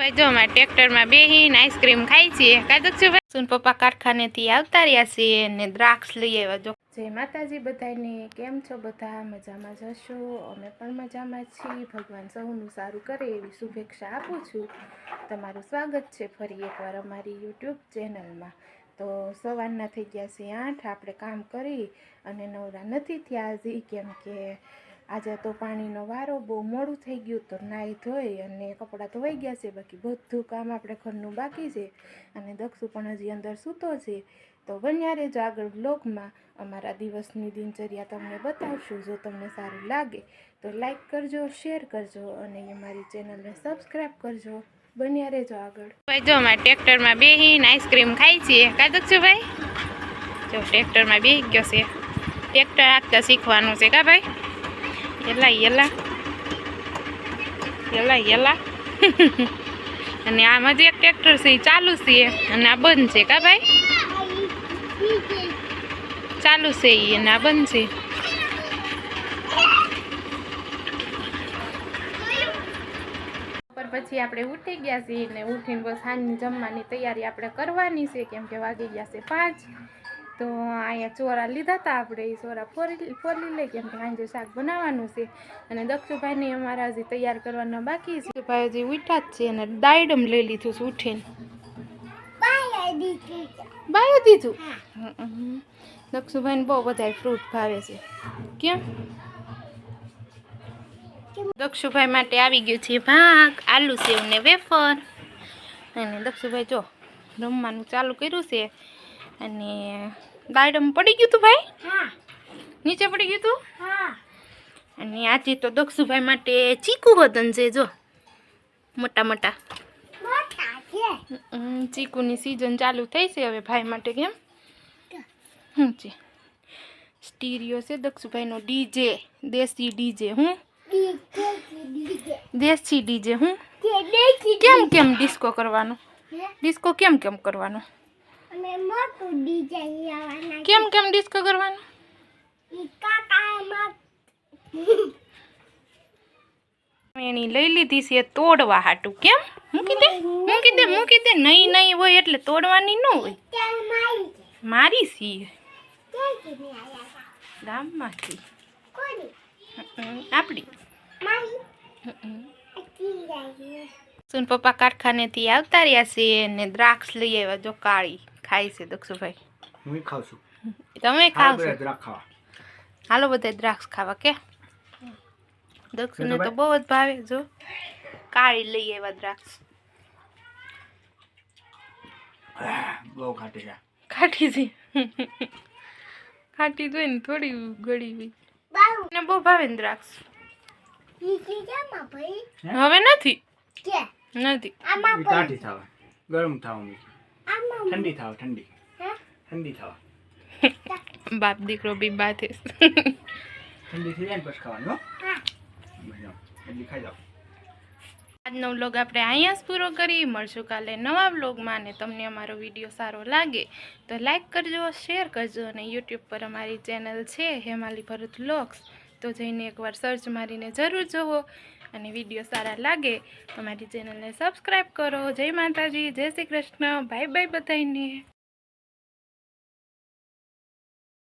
ભાઈ જો અમારે ટ્રેક્ટરમાં બેહીને આઈસ્ક્રીમ ખાઈ છીએ. કાદક છું સુન પપ્પા કારખાનેથી આવતા રહ્યા છીએ ને દ્રાક્ષ લઈ આવ્યા. જો જય માતાજી બધાને કેમ છો બધા? મજામાં જશો અમે પણ મજામાં છીએ. ભગવાન સૌનું સારું કરે એવી શુભેચ્છા આપું છું. તમારું સ્વાગત છે ફરી એકવાર અમારી યુટ્યુબ ચેનલમાં. તો સવારના થઈ ગયા છે આઠ. આપણે કામ કરી અને નવરા નથી થયા હજી કેમ કે આજે તો પાણીનો વારો બહુ મોડું થઈ ગયું તો નાહી ધોઈ અને કપડાં ધોવાઈ ગયા છે. બાકી બધું કામ આપણે ઘરનું બાકી છે અને દક્ષુ પણ હજી અંદર સૂતો છે. તો બન્યા રહેજો આગળ બ્લોગમાં અમારા દિવસની દિનચર્યા તમને બતાવશું. જો તમને સારું લાગે તો લાઈક કરજો, શેર કરજો અને અમારી ચેનલને સબસ્ક્રાઈબ કરજો. બન્યા રહેજો આગળ. ભાઈ, જો અમારે ટ્રેક્ટરમાં બેહીને આઈસ્ક્રીમ ખાઈ છીએ. કાં દક્ષુ ભાઈ જો ટ્રેક્ટરમાં બેહી ગયો છે. ટ્રેક્ટર આગતા શીખવાનું છે, કા ભાઈ? યલા યલા યલા યલા અને આમાં જે એક ટ્રેક્ટર છે એ ચાલુ છે. અને આ બંધ છે, કા ભાઈ? ચાલુ છે એ અને આ બંધ છે. પછી આપણે ઉઠી ગયા છીએ ને ઉઠીને બસ સાંજની જમવાની તૈયારી આપણે કરવાની છે, કેમ કે વાગી ગયા છે પાંચ. તો અહીંયા ચોરા લીધા હતા આપણે એ ચોરા ફોરી ફોરી લઈ કેમ કે સાંજે શાક બનાવવાનું છે. અને દક્ષુભાઈને અમારા હજી તૈયાર કરવાના બાકી છે. ભાઈ હજી ઉઠા જ છે અને દાયડમ લઈ લીધું છે ઉઠીને. બાયો દીધું? દક્ષુભાઈને બહુ બધા ફ્રૂટ ભાવે છે. કેમ? દક્ષુભાઈ માટે આવી ગયું છે ભાગ આલુ સેવ ને વેફર. અને દક્ષુભાઈ જો રમવાનું ચાલુ કર્યું છે. અને ગાર્ડન પડી ગયું તું ભાઈ? નીચે પડી ગયું તું? અને આજે તો દક્ષુભાઈ માટે ચીકુ વતન છે જો. મોટા મોટા. ચીકુની સિઝન ચાલુ થઈ છે હવે ભાઈ માટે કેમ? શું છે સ્ટીરિયો છે દક્ષુભાઈનો ડીજે દેશી ડીજે હું? દેશી ડીજે હું? કેમ કેમ ડિસ્કો કરવાનો? ડિસ્કો કેમ કેમ કરવાનો? અને મોટું ડીજે આવવાના કેમ કેમ ડિસ્કો કરવાનો? એની લઈ લીધી છે તોડવા હાટું. કેમ? મૂકી દે મૂકી દે મૂકી દે. નહીં નહીં હોય એટલે તોડવાની ન હોય. મારી હતા ગામમાંથી. આપણી સુન પપ્પા કારખાનેથી આવતા રહ્યા છે ને દ્રાક્ષ લઈ આવ્યા જો કાળી. ખાય છે દક્ષુભાઈ. હું ખાઉં છું તમે ખાવ છો દ્રાક્ષ ખાવા. હાલો બધા દ્રાક્ષ ખાવા કે? દક્ષુને તો બહુ જ ભાવે જો. કાળી લઈ આવ્યા દ્રાક્ષ. બહુ ખાટી છે. ખાટી છે. ખાટી જોઈ ને થોડી ગળી ગઈ. ને બહુ ભાવે ને દ્રાક્ષ. ઈ જામાં ભાઈ. હવે નથી? નથી. ગરમ થાવ ઠંડી થાવ ઠંડી. ઠંડી થાવ. બાપ દીકરો બી બાથે ઠંડી થઈ જાય પછી ખાવાનું હો? એટલી ખાઈ જાઓ. આજનો વ્લોગ આપણે અહીંયા જ પૂરો કરી મળશું કાલે નવા વ્લોગમાં અને તમને અમારો વીડિયો સારો લાગે તો લાઈક કરજો શેર કરજો અને યુટ્યુબ પર અમારી ચેનલ છે હેમાલી ભરત વ્લોગ્સ. તો જઈને એકવાર સર્ચ મારીને જરૂર જુઓ અને વીડિયો સારા લાગે, તો મારી ચેનલને સબસ્ક્રાઈબ કરો. જય માતાજી, જય શ્રી કૃષ્ણ. બાય બાય બધાને